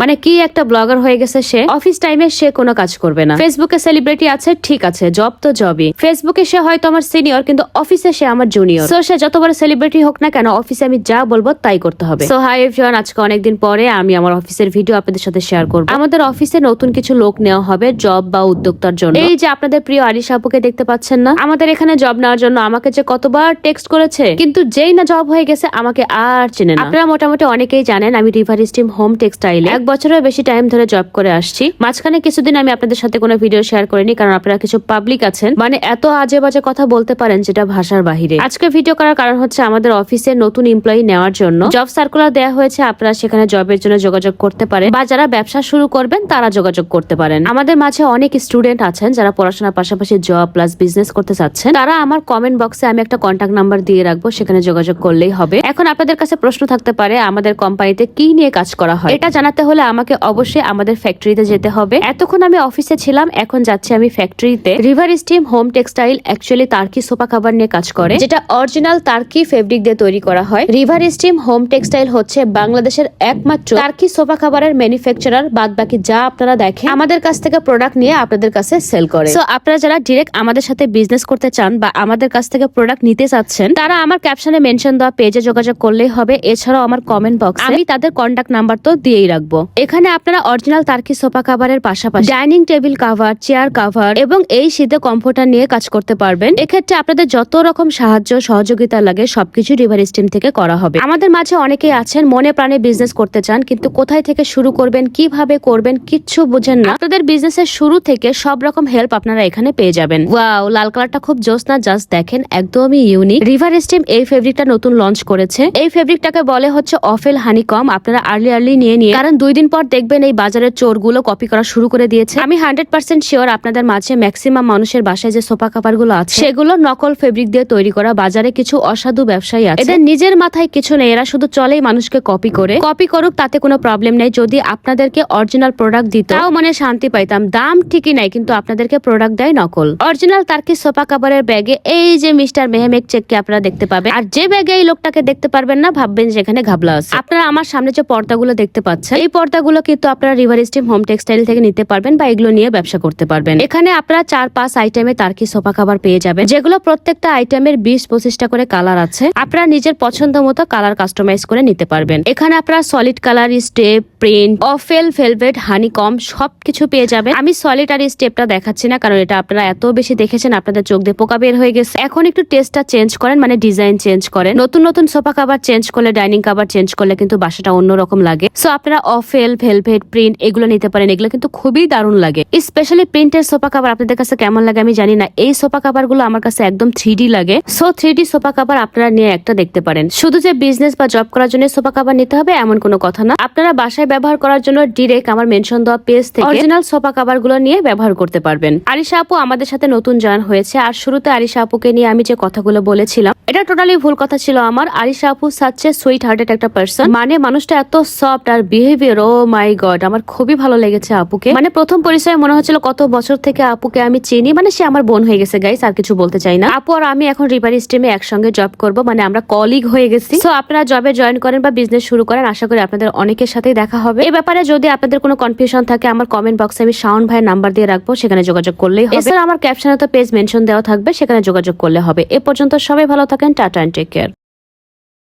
মানে কি একটা ব্লগার হয়ে গেছে সে? অফিস টাইমে সে কোনো কাজ করবে না। ফেসবুকে সেলিব্রিটি আছে, ঠিক আছে, জব তো জবই। ফেসবুকে সে হয়তো আমার সিনিয়র, কিন্তু অফিসে সে আমার জুনিয়র। সো সে যত বড় সেলিব্রিটি হোক না কেন, অফিসে আমি যা বলব তাই করতে হবে। সো হাই এভরিওয়ান আজকে অনেকদিন পরে আমি আমার অফিসের ভিডিও আপনাদের সাথে শেয়ার করব। আমাদের অফিসে নতুন কিছু লোক নেওয়া হবে জব বা উদ্যোক্তার জন্য। এই যে আপনাদের প্রিয় আরিশা আপুকে দেখতে পাচ্ছেন না? আমাদের এখানে জব নেওয়ার জন্য আমাকে যে কতবার টেক্সট করেছে, কিন্তু যেই না জব হয়ে গেছে, আমাকে আর চেনে না। আপনারা মোটামুটি অনেকেই জানেন, আমি রিভার স্টিম হোম টেক্সটাইলে এক বছরের বেশি টাইম ধরে জব করে আসছি। মাঝখানে কিছুদিন আমি আপনাদের সাথে কোনো ভিডিও শেয়ার করিনি, কারণ আপনারা কিছু পাবলিক আছেন। মানে এত আজে বাজে কথা বলতে পারেন যেটা ভাষার বাহিরে। আজকে ভিডিও করার কারণ হচ্ছে আমাদের অফিসে নতুন এমপ্লয়ি নেওয়ার জন্য জব সার্কুলার দেওয়া হয়েছে, আপনারা সেখানে জবের জন্য যোগাযোগ করতে পারেন। বা যারা ব্যবসা শুরু করবেন, তারা যোগাযোগ করতে পারেন। আমাদের মাঝে অনেক স্টুডেন্ট আছেন যারা পড়াশোনার পাশাপাশি জব প্লাস বিজনেস করতে চাচ্ছেন। তারা আমার কমেন্ট বক্সে আমি একটা কন্ট্যাক্ট নাম্বার দিয়ে রাখব, সেখানে যোগাযোগ করলেই হবে। এখন আপনাদের কাছে প্রশ্ন থাকতে পারে, আমাদের কোম্পানিতে কি নিয়ে কাজ করা হয়? এটা জানাতে হলে আমাকে অবশ্যই আমাদের ফ্যাক্টরিতে যেতে হবে। এতক্ষণ আমি অফিসে ছিলাম, এখন যাচ্ছি আমি ফ্যাক্টরিতে river steam home textile actually Turkey sofa খাবার নিয়ে কাজ করে, যেটা অরিজিনাল তার্কি ফেব্রিক দিয়ে তৈরি করা হয়। রিভার স্টিম হোম টেক্সটাইল হচ্ছে বাংলাদেশের একমাত্র তার্কি সোফা খাবারের ম্যানুফ্যাকচারার বাদ বাকি যা আপনারা দেখেন, আমাদের কাছ থেকে প্রোডাক্ট নিয়ে আপনাদের কাছে সেল করে। সো আপনারা যারা ডিরেক্ট আমাদের সাথে বিজনেস করতে চান বা আমাদের কাছ থেকে প্রোডাক্ট নিতে চাচ্ছেন, তারা আমার ক্যাপশনে মেনশন দেওয়া পেজে যোগাযোগ করলেই হবে। এছাড়াও আমার কমেন্ট বক্স আমি তাদের কন্ট্যাক্ট নাম্বার তো দিয়েই রাখব। এখানে আপনারা অরিজিনাল তার্কি সোফা কাভারের পাশাপাশি dining table cover, chair cover এবং এই শীতে কমফোর্টার নিয়ে কাজ করতে পারবেন। এক্ষেত্রে আপনাদের যত রকম সাহায্য, সহযোগিতা লাগে, সবকিছু রিভার স্টিম থেকে করা হবে। আমাদের মাঝে অনেকেই আছেন, মনে প্রাণে বিজনেস করতে চান, কিন্তু কোথায় থেকে শুরু করবেন, কীভাবে করবেন, কিচ্ছু বুঝেন না। আপনাদের বিজনেসের শুরু থেকে সব রকম হেল্প আপনারা এখানে পেয়ে যাবেন। ওয়াও লাল কালারটা খুব জোস না জাস্ট দেখেন, একদমই ইউনিক রিভার স্টিম এই ফেব্রিকটা নতুন লঞ্চ করেছে। এই ফেব্রিকটাকে বলে হচ্ছে অফেল হানিকম আপনারা আর্লি আর্লি নিয়ে নিয়ে, কারণ দুই দিন পর দেখবেন এই বাজারের চোরগুলো কপি করা শুরু করে দিয়েছে। আমি হান্ড্রেড পার্সেন্ট শিওর আপনাদের মাঝে ম্যাক্সিমাম মানুষের বাসায় যে সোফা কাপারগুলো আছে, সেগুলো নকল ফেব্রিক দিয়ে তৈরি করা বাজারে কিছু অসাধু ব্যবসায়ী আছে। এদের নিজের মাথায় কিছু নেই, এরা শুধু চলেই মানুষকে কপি করে। কপি করুক, তাতে কোনো প্রবলেম নেই। যদি আপনাদেরকে অরিজিনাল প্রোডাক্ট দিত, তাও মনে শান্তি পাইতাম। দাম ঠিকই নাই, কিন্তু আপনাদেরকে প্রোডাক্ট দেয় নকল। অরিজিনাল তার্কি সোফা কাভারের ব্যাগে এই যে মিস্টার মেহমেক চেককে আপনারা দেখতে পাবেন? আর যে ব্যাগে এই লোকটাকে দেখতে পারবেন না, ভাববেন যেখানে ঘাবলা আছে। আপনারা আমার সামনে যে পর্দাগুলো দেখতে পাচ্ছেন, এই পর্দাগুলো কিন্তু আপনারা রিভার স্টিম হোম টেক্সটাইল থেকে নিতে পারবেন বা এগুলো নিয়ে ব্যবসা করতে পারবেন। এখানে আপনারা চার পাঁচ আইটেমে তার্কি সোফা কাভার পেয়ে যাবেন। যেগুলো প্রত্যেকটা আইটেমের বিশ পঁচিশটা করে কালার আছে। আপনারা নিজের পছন্দ মতো কালার কাস্টমাইজ করে নিতে পারবেন। এখানে আপনারা সলিড কালার স্টেপ প্রিন্ট অফেল ভেলভেট হানি কম সবকিছু পেয়ে যাবেন। আমি সলিড আর স্টেপটা দেখাচ্ছি না, কারণ এটা আপনারা এত বেশি দেখেছেন, আপনাদের চোখ দিয়ে পোকা বের হয়ে গেছে। এখন একটু টেস্টটা চেঞ্জ করেন মানে ডিজাইন চেঞ্জ করেন। নতুন নতুন সোফা কাভার চেঞ্জ করলে ডাইনিং কাভার চেঞ্জ করলে কিন্তু বাসাটা অন্যরকম লাগে। সো আপনারা অফেল ভেলভেট প্রিন্ট এগুলো নিতে পারেন। এগুলো কিন্তু খুবই দারুণ লাগে। স্পেশালি প্রিন্টের সোফা কাভার আপনাদের কাছে কেমন লাগে আমি জানি না। এই সোফা কাভারগুলো আমার কাছে একদম থ্রি লাগে। সো থ্রি সোফা কাভার আপনারা নিয়ে একটা দেখতে পারেন। শুধু যে বিজনেস বা জব করার জন্য সোফা কাভার নিতে হবে এমন কোনো কথা না। আপনারা বাসায় ব্যবহার করার জন্য ডিরেক্ট আমার মেনশন দেওয়া পেজ থেকে অরিজিনাল সোফা কাভারগুলো নিয়ে ব্যবহার করতে পারবেন। আরিশা আপু আমাদের সাথে নতুন জয়েন হয়েছে। আর শুরুতে আরিশা আপুকে নিয়ে আমি যে কথাগুলো বলেছিলাম, এটা টোটালি ভুল কথা ছিল আমার। আরিশা আপু সাচ্ছে সুইট হার্টেড একটা পার্সন মানে মানুষটা এত সফট আর বিহেভিয়ার ও মাই গড আমার খুবই ভালো লেগেছে আপুকে। মানে প্রথম পরিচয়ে মনে হচ্ছিল কত বছর থেকে আপুকে আমি চিনি মানে সে আমার বোন হয়ে গেছে গাইস আর কিছু বলতে চাই না। আপু আর আমি এখন রিভার স্টিমে একসঙ্গে জব করব মানে আমরা কলিগ হয়ে গেছি। তো আপনারা জবে জয়েন করেন বা বিজনেস শুরু করেন, আশা করি আপনাদের অনেকের সাথেই দেখা হবে। এই ব্যাপারে যদি আপনাদের কোনো কনফিউশন থাকে, আমার কমেন্ট বক্সে আমি শাওন ভাইয়ের নাম্বার দিয়ে রাখব, সেখানে যোগাযোগ করলেই হবে। এছাড়া আমার ক্যাপশনে তো পেজ মেনশন দেওয়া থাকবে, সেখানে যোগাযোগ করলে হবে। এ পর্যন্ত সবাই ভালো থাকেন, টাটা এন্ড টেক কেয়ার